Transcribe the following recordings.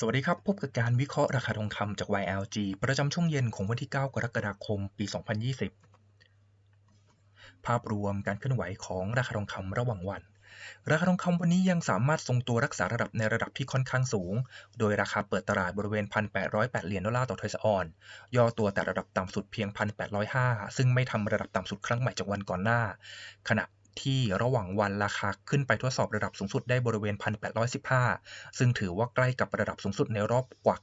สวัสดีครับ พบกับการวิเคราะห์ราคาทองคำจาก YLG ประจำช่วงเย็นของวันที่ 9 กรกฎาคม ปี 2020 ภาพรวมการเคลื่อนไหวของราคาทองคำระหว่างวัน ราคาทองคำวันนี้ยังสามารถทรงตัวรักษาระดับในระดับที่ค่อนข้างสูง โดยราคาเปิดตลาดบริเวณ 1,808 เหรียญดอลลาร์ต่อทรัสออน ย่อตัวแต่ระดับต่ำสุดเพียง 1,805 ซึ่งไม่ทำระดับต่ำสุดครั้งใหม่จากวันก่อนหน้า ขณะ ที่ระหว่างวันราคาขึ้นไปทดสอบระดับสูงสุดได้บริเวณ 1,815 ซึ่งถือว่าใกล้กับระดับสูงสุดในรอบกว่า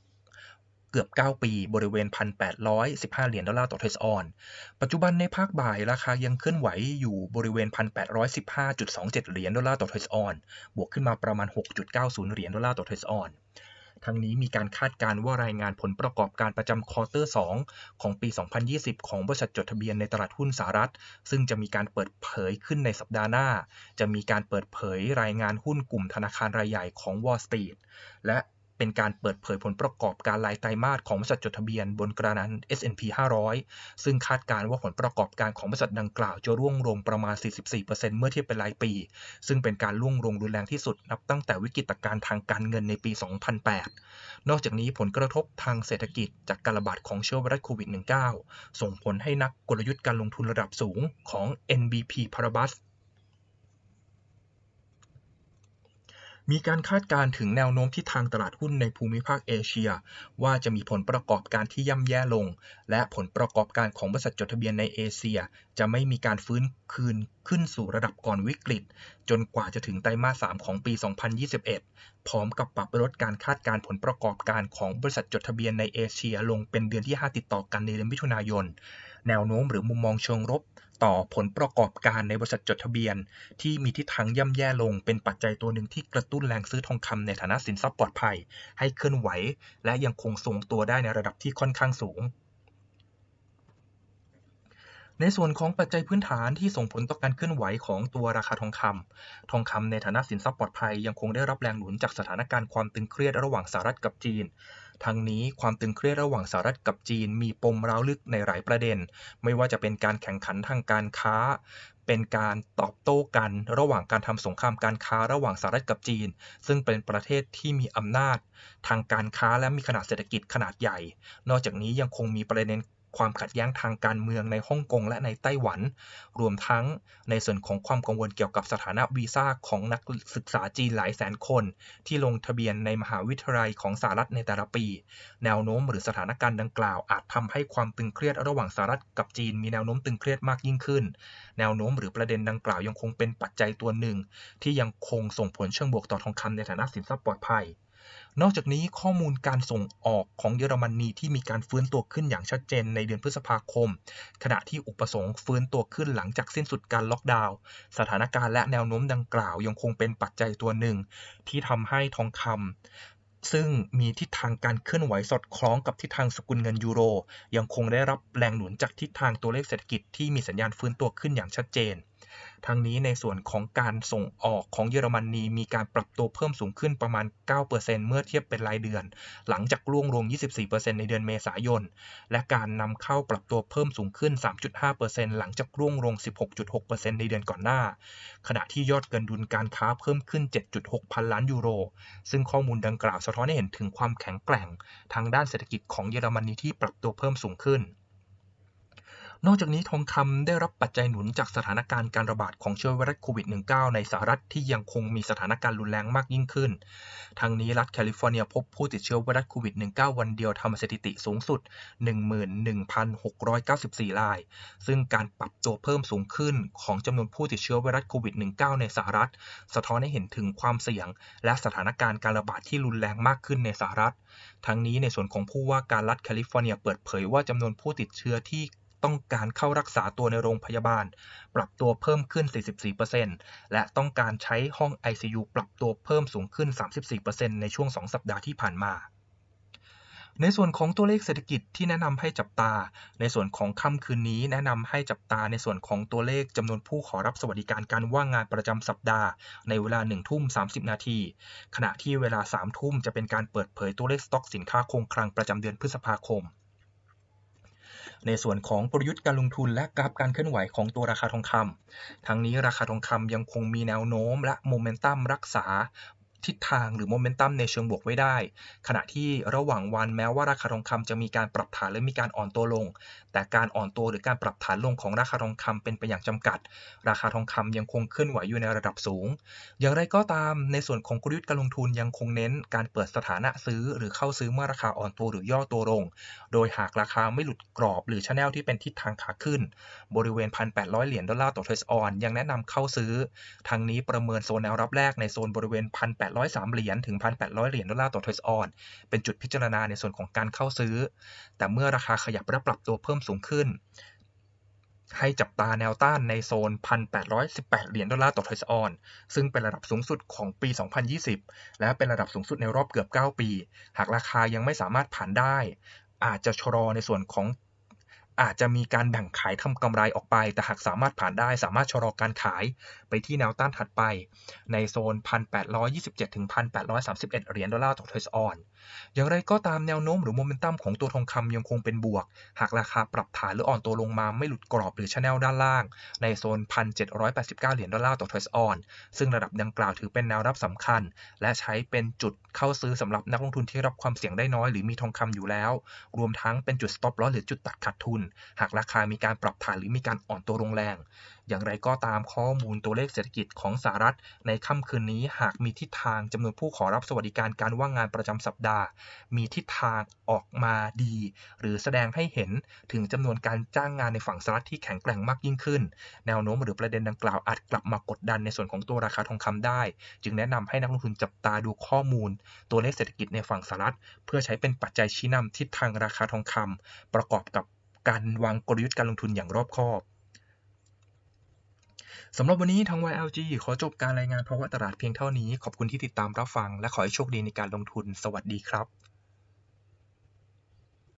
เกือบ 9 ปี บริเวณ 1,815 เหรียญดอลลาร์ต่อเทสออน ปัจจุบันในภาคบ่ายราคายังเคลื่อนไหวอยู่บริเวณ 1,815.27 เหรียญดอลลาร์ต่อเทสออน บวกขึ้นมาประมาณ 6.90 เหรียญดอลลาร์ต่อเทสออน ทั้งนี้มีการคาดการณ์ว่ารายงานผลประกอบการประจำควอเตอร์ 2 ของปี 2020 ของบริษัทจดทะเบียนในตลาดหุ้นสหรัฐ ซึ่งจะมีการเปิดเผยขึ้นในสัปดาห์หน้า จะมีการเปิดเผยรายงานหุ้นกลุ่มธนาคารรายใหญ่ของ Wall Street และ เป็นการเปิดเผยผลประกอบการรายไตรมาสของบริษัทจดทะเบียนบนกระดาน S&P 500 ซึ่งคาดการณ์ว่าผลประกอบการของบริษัทดังกล่าวจะร่วงลงประมาณ 44%เมื่อเทียบเป็นรายปี ซึ่งเป็นการร่วงลงรุนแรงที่สุดนับตั้งแต่วิกฤตการณ์ทางการเงินในปี 2008 นอกจากนี้ผลกระทบทางเศรษฐกิจจากการระบาดของเชื้อไวรัสโควิด -19 ส่งผลให้นักกลยุทธ์การลงทุนระดับสูงของ NBP Paribas มีการคาดการณ์ถึงแนวโน้มที่ทางตลาดหุ้นในภูมิภาคเอเชีย ว่าจะมีผลประกอบการที่ย่ำแย่ลง และผลประกอบการของบริษัทจดทะเบียนในเอเชีย จะไม่มีการฟื้นคืนขึ้นสู่ระดับก่อนวิกฤต จนกว่าจะถึงไตรมาส 3 ของปี 2021 พร้อมกับปรับลดการคาดการผลประกอบการของบริษัทจดทะเบียนในเอเชีย ลงเป็นเดือนที่ 5 ติดต่อกันในเดือนมิถุนายน แนวโน้มหรือมุมมองเชิงลบ ต่อผลประกอบการในบริษัทจดทะเบียน ที่มีทิศทางย่ำแย่ลง เป็นปัจจัยตัวหนึ่งที่กระตุ้นแรงซื้อทองคำในฐานะสินทรัพย์ปลอดภัย ให้เคลื่อนไหว และยังคงทรงตัวได้ในระดับที่ค่อนข้างสูง ในส่วนของปัจจัยพื้นฐานที่ส่งผลต่อการเคลื่อนไหวของตัวราคาทองคำทองคำในฐานะสินทรัพย์ปลอดภัย ยังคงได้รับแรงหนุนจากสถานการณ์ความตึงเครียดระหว่างสหรัฐกับจีน ทั้งนี้ความตึงเครียดระหว่างสหรัฐกับจีนมีปมร้าวลึกในหลายประเด็น ไม่ว่าจะเป็นการแข่งขันทางการค้า เป็นการตอบโต้กันระหว่างการทำสงครามการค้าระหว่างสหรัฐกับจีน ซึ่งเป็นประเทศที่มีอำนาจ ทางการค้าและมีขนาดเศรษฐกิจขนาดใหญ่ นอกจากนี้ยังคงมีประเด็น ความขัดแย้งทางการเมืองในฮ่องกงและในไต้หวัน รวมทั้งในส่วนของความกังวลเกี่ยวกับสถานะวีซ่าของนักศึกษาจีนหลายแสนคน ที่ลงทะเบียนในมหาวิทยาลัยของสหรัฐในแต่ละปี แนวโน้มหรือสถานการณ์ดังกล่าวอาจทำให้ความตึงเครียดระหว่างสหรัฐกับจีนมีแนวโน้มตึงเครียดมากยิ่งขึ้น แนวโน้มหรือประเด็นดังกล่าวยังคงเป็นปัจจัยตัวหนึ่ง ที่ยังคงส่งผลเชิงบวกต่อทองคำในฐานะสินทรัพย์ปลอดภัย นอกจากนี้ข้อมูลการส่งออกของเยอรมนีที่มีการฟื้นตัวขึ้นอย่างชัดเจนในเดือนพฤษภาคม ขณะที่อุปสงค์ฟื้นตัวขึ้นหลังจากสิ้นสุดการล็อกดาวน์ สถานการณ์และแนวโน้มดังกล่าวยังคงเป็นปัจจัยตัวหนึ่ง ที่ทำให้ทองคำซึ่งมีทิศทางการเคลื่อนไหวสอดคล้องกับทิศทางสกุลเงินยูโร ยังคงได้รับแรงหนุนจากทิศทางตัวเลขเศรษฐกิจที่มีสัญญาณฟื้นตัวขึ้นอย่างชัดเจน ทั้งนี้ในส่วนของการส่งออกของเยอรมนีมีการปรับตัวเพิ่มสูงขึ้นประมาณ 9%เมื่อเทียบเป็นรายเดือน หลังจากร่วงลง 24%ในเดือนเมษายน และการนำเข้าปรับตัวเพิ่มสูงขึ้น 3.5%หลังจากร่วงลง 16.6%ในเดือนก่อนหน้า ขณะที่ยอดเงินดุลการค้าเพิ่มขึ้น 7.6 พันล้านยูโร ซึ่งข้อมูลดังกล่าวสะท้อนให้เห็นถึงความแข็งแกร่ง ทางด้านเศรษฐกิจของเยอรมนีที่ปรับตัวเพิ่มสูงขึ้น นอกจากนี้ทองคำได้รับปัจจัยหนุนจากสถานการณ์การระบาดของเชื้อไวรัสโควิด -19 ในสหรัฐที่ยังคงมีสถานการณ์รุนแรงมากยิ่งขึ้น ทั้งนี้รัฐแคลิฟอร์เนียพบผู้ติดเชื้อไวรัสโควิด -19 วันเดียวทำสถิติสูงสุด 11,694 ราย ซึ่งการปรับตัวเพิ่มสูงขึ้นของจำนวนผู้ติดเชื้อไวรัสโควิด -19 ในสหรัฐ สะท้อนให้เห็นถึงความเสี่ยง และสถานการณ์การระบาดที่รุนแรงมากขึ้นในสหรัฐ ทั้งนี้ในส่วนของผู้ว่าการรัฐแคลิฟอร์เนียเปิดเผยว่าจำนวนผู้ติดเชื้อที่ ต้องการเข้ารักษาตัวในโรงพยาบาล ปรับตัวเพิ่มขึ้น 44%และต้องการใช้ห้อง ICU ปรับตัวเพิ่มสูงขึ้น 34%ในช่วง 2 สัปดาห์ที่ผ่านมาในส่วนของตัวเลขเศรษฐกิจที่แนะนำให้จับตา ในส่วนของค่ำคืนนี้แนะนำให้จับตาในส่วนของตัวเลขจำนวนผู้ขอรับสวัสดิการการว่างงานประจำสัปดาห์ ในเวลา1ทุ่ม30 นาที ขณะที่เวลา3ทุ่มจะเป็นการเปิดเผยตัวเลขสต็อกสินค้าคงคลังประจำเดือนพฤษภาคม ในส่วนของกลยุทธ์การลงทุนและกราฟการเคลื่อนไหวของตัวราคาทองคำทั้งนี้ราคาทองคำยังคงมีแนวโน้มและโมเมนตัมรักษา ทิศทางหรือโมเมนตัมในเชิงบวกไว้ได้ ขณะที่ระหว่างวันแม้ว่าราคาทองคำจะมีการปรับฐานและมีการอ่อนตัวลง แต่การอ่อนตัวหรือการปรับฐานลงของราคาทองคำเป็นไปอย่างจำกัด ราคาทองคำยังคงเคลื่อนไหวอยู่ในระดับสูง อย่างไรก็ตามในส่วนของกลยุทธ์การลงทุนยังคงเน้นการเปิดสถานะซื้อ หรือเข้าซื้อเมื่อราคาอ่อนตัวหรือย่อตัวลง โดยหากราคาไม่หลุดกรอบ หรือชแนลที่เป็นทิศทางขาขึ้น บริเวณ 1,800 เหรียญดอลลาร์ต่อเทรซออนยังแนะนำเข้าซื้อทางนี้ประเมินโซนแนวรับแรกในโซนบริเวณ1,803 เหรียญถึง 1,800 เหรียญดอลลาร์ต่อเทรซออน เป็นจุดพิจารณาในส่วนของการเข้าซื้อ แต่เมื่อราคาขยับและปรับตัวเพิ่มสูงขึ้น ให้จับตาแนวต้านในโซน 1,818 เหรียญดอลลาร์ต่อเทรซออน ซึ่งเป็นระดับสูงสุดของปี 2020 และเป็นระดับสูงสุดในรอบเกือบ 9 ปี หากราคายังไม่สามารถผ่านได้ อาจจะชะลอในส่วนของ อาจจะมีการแบ่งขายทำกำไรออกไป แต่หากสามารถผ่านได้สามารถชะลอการขายไปที่แนวต้านถัดไป ในโซน 1,827 ถึง 1,831 เหรียญดอลลาร์ต่อเทรซออน อย่างไรก็ตามแนวโน้มหรือโมเมนตัมของตัวทองคำยังคงเป็นบวก หากราคาปรับฐานหรืออ่อนตัวลงมาไม่หลุดกรอบหรือชแนลด้านล่าง ในโซน 1,789 เหรียญดอลลาร์ต่อเทรซออน ซึ่งระดับดังกล่าวถือเป็นแนวรับสำคัญ และใช้เป็นจุดเข้าซื้อสำหรับนักลงทุนที่รับความเสี่ยงได้น้อยหรือมีทองคำอยู่แล้ว รวมทั้งเป็นจุด stop loss หรือจุดตัดขาดทุนหากราคามีการปรับฐานหรือมีการอ่อนตัวลงแรง อย่างไรก็ตามข้อมูลตัวเลขเศรษฐกิจของสหรัฐ ในค่ำคืนนี้หากมีทิศทางจำนวนผู้ขอรับสวัสดิการการว่างงานประจำสัปดาห์ มีทิศทางออกมาดี หรือแสดงให้เห็นถึงจำนวนการจ้างงานในฝั่งสหรัฐที่แข็งแกร่งมากยิ่งขึ้น แนวโน้มหรือประเด็นดังกล่าวอาจกลับมากดดันในส่วนของตัวราคาทองคำได้ จึงแนะนำให้นักลงทุนจับตาดูข้อมูล ตัวเลขเศรษฐกิจในฝั่งสหรัฐ เพื่อใช้เป็นปัจจัยชี้นำทิศทางราคาทองคำประกอบกับ การวางกลยุทธ์การลงทุนอย่างรอบคอบสำหรับวันนี้ทาง YLG ขอจบการรายงานภาวะตลาดเพียงเท่านี้ ขอบคุณที่ติดตามรับฟัง และขอให้โชคดีในการลงทุน สวัสดีครับ